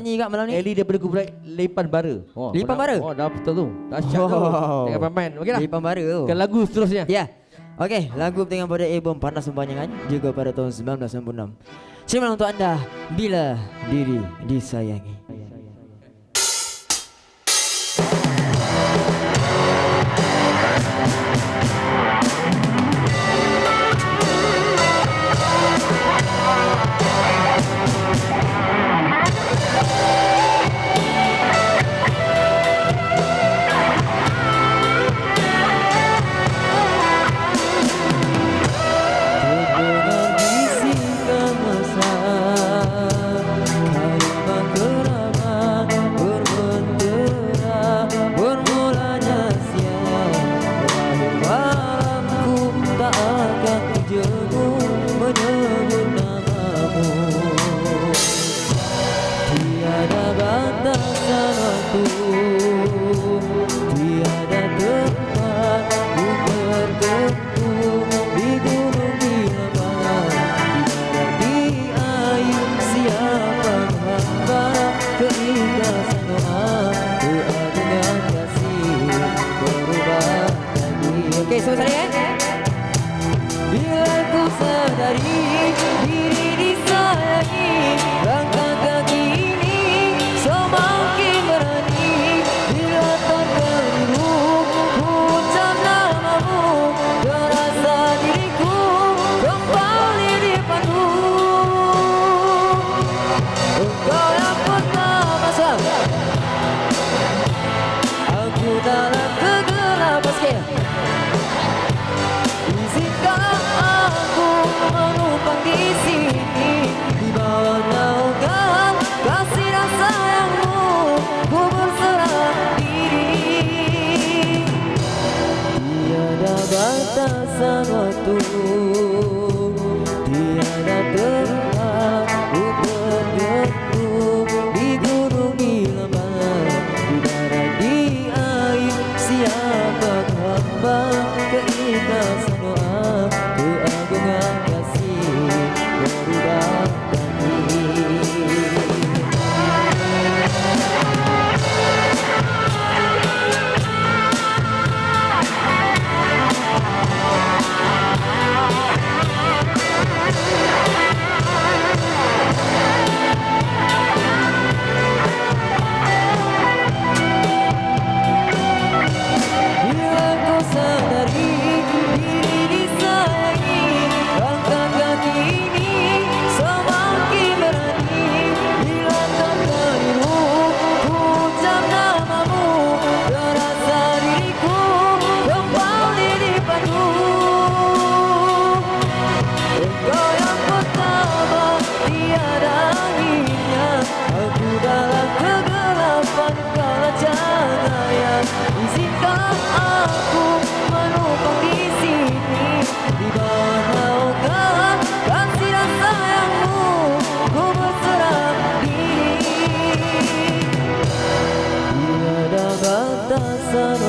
nyanyi kat malam ni? Eli daripada kubrai Lipan Bara. Oh, Lipan pernah- Bara? Oh, dah betul tu. Dahsyat tu. Wow. Dengan pemain. Okey lah. Lipan Bara tu. Ke lagu seterusnya. Ya. Okey, lagu bertengah pada album Panas Sembanyangan juga pada tahun 1996. Siapa untuk anda bila diri disayangi. Tiada batasan diri diri disayangi langkah kaki ini semakin berani. Bila tergeruk ucap namamu terasa diriku kembali dipandu engkau yang pertama sayang aku dalam kegelapan sekian batasan waktu Tiada tempat untuk bertumbuh Di gunung di Di darat di air Siapa hamba keikhlasan doa jaga Izinkan aku di sini. Di bawah kasih rasa yang Ku berserah diri. Tiada batasan